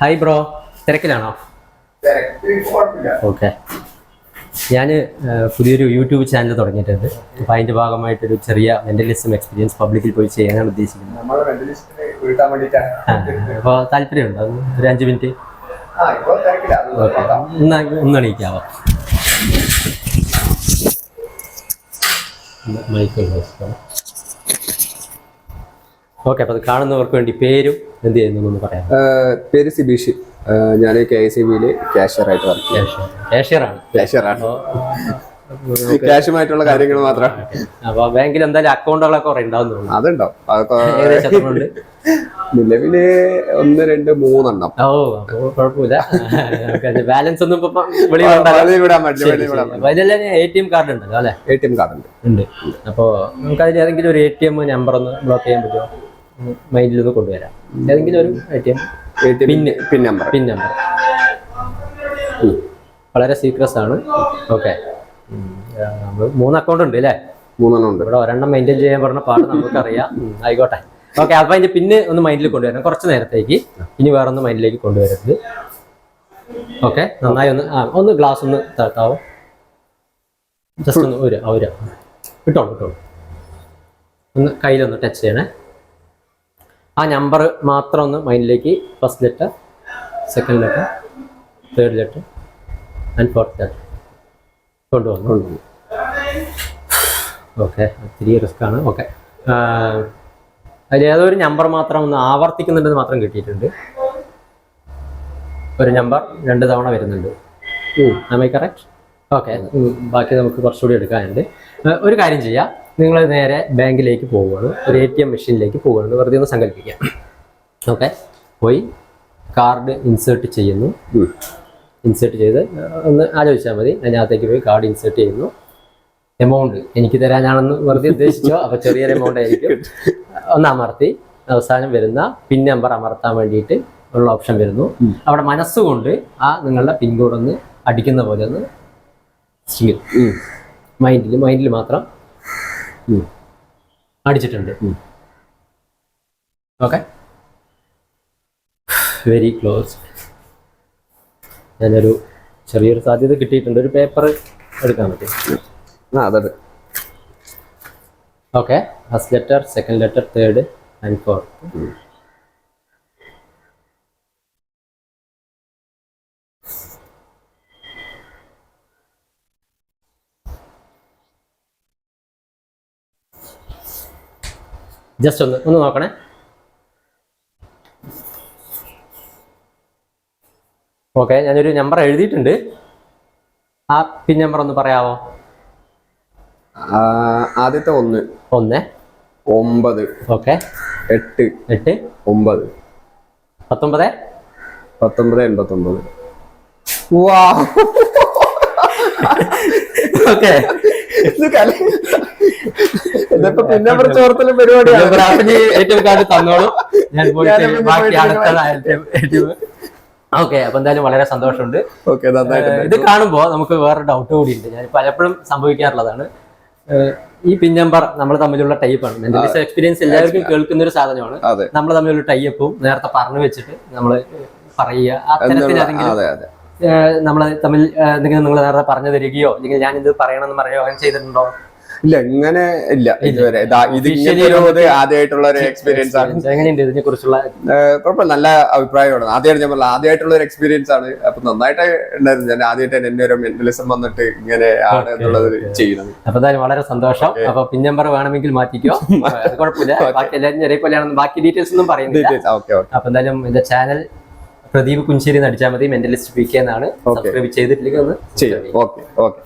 Hi bro തിരക്കിലാണോ? Okay ഞാൻ പുതിയൊരു YouTube channel തുടങ്ങിയിട്ടുണ്ട്. അപ്പോൾ അതിന്റെ ഭാഗമായിട്ടൊരു ചെറിയ മെന്റലിസം എക്സ്പീരിയൻസ് പബ്ലിക്കിൽ പോയി ചെയ്യാനാണ് ഉദ്ദേശിക്കുന്നത്. നമ്മളെ മെന്റലിസ്റ്റിനെ വീട്ടാൻ വേണ്ടിട്ടാണ് അപ്പോൾ താല്പര്യമുണ്ടോ? ഒരു അഞ്ച് മിനിറ്റ് ഒന്ന് ഒന്ന് എണീക്കാവോ മൈക്ക് ഓക്കെ അപ്പോൾ അത് കാണുന്നവർക്ക് വേണ്ടി പേരും എന്ത് ചെയ്യുന്നു എന്ന് പറയാം പേര് സിബീഷ്. ഞാൻ കെ ഐ സി ബിയിൽ ക്യാഷ്യർ ആയിട്ട് വർക്ക് ക്യാഷ്യർ ക്യാഷ്യറാണ് ക്യാഷ്യറാണ് ക്യാഷുമായിട്ടുള്ള കാര്യങ്ങൾ മാത്രം. അപ്പോൾ ബാങ്കിൽ എന്തായാലും അക്കൗണ്ടുകളൊക്കെ കുറേ ഉണ്ടാവും അതുണ്ടോ നിലവിൽ ഒന്ന് രണ്ട് മൂന്നെണ്ണം. ഓ കുഴപ്പമില്ല. ബാലൻസ് ഒന്നും ഇപ്പൊ എ ടി എം കാർഡ് ഉണ്ടല്ലോ അല്ലെ? എ ടി എം കാർഡ് ഉണ്ട്. ഉണ്ട്. അപ്പോൾ നമുക്ക് അതിൽ ഏതെങ്കിലും ഒരു എ ടി എം നമ്പർ ഒന്ന് ബ്ലോക്ക് ചെയ്യാൻ പറ്റുമോ? മൈൻഡിൽ ഒന്ന് കൊണ്ടുവരാം. ഏതെങ്കിലും ഒരു A T M M PIN number PIN number വളരെ സീക്രസ് ആണ്. ഓക്കെ മൂന്ന് അക്കൗണ്ട് ഉണ്ട് അല്ലേ? മൂന്നെണ്ണം ഉണ്ട്. ഇവിടെ ഒരെണ്ണം മെയിന്റെയിൻ ചെയ്യാൻ പറഞ്ഞ പാട് നമുക്കറിയാം. ആയിക്കോട്ടെ. ഓക്കെ അപ്പൊ അതിന്റെ പിന്നെ ഒന്ന് മൈൻഡിൽ കൊണ്ടുവരണം. കുറച്ച് നേരത്തേക്ക്. ഇനി വേറെ ഒന്ന് മൈൻഡിലേക്ക് കൊണ്ടുവരരുത്. ഓക്കെ നന്നായി ഒന്ന് ആ ഒന്ന് ഗ്ലാസ് ഒന്ന് താഴ്ത്താവോ? ജസ്റ്റ് ഒന്ന് ഒരു ഒരു. വിട്ടോളൂ കിട്ടോളൂ ഒന്ന് കയ്യിലൊന്ന് ടച്ച് ചെയ്യണേ. ആ നമ്പർ മാത്രം ഒന്ന് മൈൻഡിലേക്ക് first letter second letter third letter and fourth letter കൊണ്ടുവന്നു. ഓക്കെ ഒത്തിരി റിസ്ക് ആണ്. ഓക്കെ അതിൽ ഏതോ ഒരു നമ്പർ മാത്രം ഒന്ന് ആവർത്തിക്കുന്നുണ്ടെന്ന് മാത്രം കിട്ടിയിട്ടുണ്ട്. ഒരു നമ്പർ രണ്ട് തവണ വരുന്നുണ്ട്. ആമൈ കറക്റ്റ് ഓക്കെ ബാക്കി നമുക്ക് കുറച്ചുകൂടി എടുക്കാനുണ്ട്. ഒരു കാര്യം ചെയ്യാം. നിങ്ങൾ നേരെ ബാങ്കിലേക്ക് പോവുകയാണ്. ഒരു എ ടി എം മെഷീനിലേക്ക് പോവുകയാണ്. വെറുതെ ഒന്ന് സങ്കല്പിക്കാം. ഓക്കെ പോയി കാർഡ് ഇൻസേർട്ട് ചെയ്യുന്നു. ഇൻസേർട്ട് ചെയ്ത് ഒന്ന് ആലോചിച്ചാൽ മതി. അതിനകത്തേക്ക് പോയി കാർഡ് ഇൻസേർട്ട് ചെയ്യുന്നു. എമൗണ്ട് എനിക്ക് തരാനാണെന്ന് വെറുതെ ഉദ്ദേശിച്ചോ? അപ്പൊ ചെറിയൊരു എമൗണ്ട് ആയിരിക്കും. ഒന്ന് അമർത്തി. അവസാനം വരുന്ന പിൻ നമ്പർ അമർത്താൻ വേണ്ടിയിട്ട് ഉള്ള ഓപ്ഷൻ വരുന്നു. അവിടെ മനസ്സുകൊണ്ട് ആ നിങ്ങളുടെ പിൻ കോഡ് ഒന്ന് അടിക്കുന്ന പോലെ ഒന്ന് മൈൻഡിൽ മൈൻഡിൽ മാത്രം അടിച്ചിട്ടുണ്ട്. ഓക്കെ വെരി ക്ലോസ് ഞാനൊരു ചെറിയൊരു സാധ്യത കിട്ടിയിട്ടുണ്ട്. ഒരു പേപ്പർ എടുക്കാൻ പറ്റും ആ അതെ okay first letter second letter third and fourth just ഒന്ന് ഒന്ന് നോക്കണേ. ഓക്കെ ഞാനൊരു നമ്പർ എഴുതിയിട്ടുണ്ട്. ആ പിൻ നമ്പർ ഒന്ന് പറയാമോ ആദ്യത്തെ ഒന്ന്. ഒന്ന്. ഒമ്പത്. ഓക്കെ. എട്ട്. എട്ട്. ഒമ്പത്. പത്തൊമ്പത്? പത്തൊമ്പത് എൺപത്തൊമ്പത്. വാ ഓക്കെ. ഇതിപ്പോ ചോർത്തലും പരിപാടിയാണ്. ഏറ്റവും കാർഡ് തന്നോളൂ. ഞാൻ പോയിട്ട് ബാക്കി അടുത്തതായിട്ട് അടുത്ത ഓക്കെ അപ്പൊ എന്തായാലും വളരെ സന്തോഷമുണ്ട്. ഇത് കാണുമ്പോൾ നമുക്ക് വേറെ ഡൗട്ട് കൂടി ഉണ്ട് ഞാൻ പലപ്പോഴും സംഭവിക്കാറുള്ളതാണ്. ഈ പിൻ നമ്പർ നമ്മൾ തമ്മിലുള്ള ടൈപ്പാണ് മെന്റലിസ്റ്റ് എക്സ്പീരിയൻസ് എല്ലാവർക്കും കേൾക്കുന്ന ഒരു സാധനമാണ്. നമ്മൾ തമ്മിലുള്ള ടൈപ്പും നേരത്തെ പറഞ്ഞു വെച്ചിട്ട് നമ്മൾ പറയുക. അത്തരത്തിൽ എന്നുള്ള- അതെ അതെ. നമ്മൾ തമ്മിൽ എന്തെങ്കിലും നിങ്ങൾ നേരത്തെ പറഞ്ഞു തരികയോ അല്ലെങ്കിൽ ഞാൻ ഇത് പറയണമെന്ന് പറയുകയോ അങ്ങനെ ചെയ്തിട്ടുണ്ടോ? ഇല്ല ഇങ്ങനെ ഇല്ല ഇതുവരെ. ഇതാ ഇങ്ങനെ ആദ്യമായിട്ടുള്ള ഒരു എക്സ്പീരിയൻസ് ആണ്. എങ്ങനെയുണ്ട് ഇതിനെ കുറിച്ചുള്ള? കുഴപ്പമില്ല നല്ല അഭിപ്രായമാണ്. ആദ്യമായിട്ട് ഞാൻ പറഞ്ഞു ആദ്യമായിട്ടുള്ള ഒരു എക്സ്പീരിയൻസ് ആണ്. അപ്പൊ നന്നായിട്ട് ഉണ്ടായിരുന്നു. ഞാൻ ആദ്യമായിട്ട് എന്നെ ഒരു മെന്റലിസം വന്നിട്ട് ഇങ്ങനെ ആണ് എന്നുള്ളത് ചെയ്യുന്നത്. അപ്പൊ വളരെ സന്തോഷം. അപ്പൊ പിൻ നമ്പർ വേണമെങ്കിൽ മാറ്റിക്കോ. കുഴപ്പമില്ല. ബാക്കി എല്ലാവരും ബാക്കി ഡീറ്റെയിൽസ് ഒന്നും പറയുന്നില്ല. അപ്പൊ എന്തായാലും എന്റെ ചാനൽ പ്രദീപ് കുഞ്ചേരി നടിച്ചാൽ മതി. മെന്റലിസ്റ്റ് പി കെ എന്നാണ്. സബ്സ്ക്രൈബ് ചെയ്തിട്ടില്ലെങ്കിൽ ഒന്ന് ചെയ്യാം. Okay okay.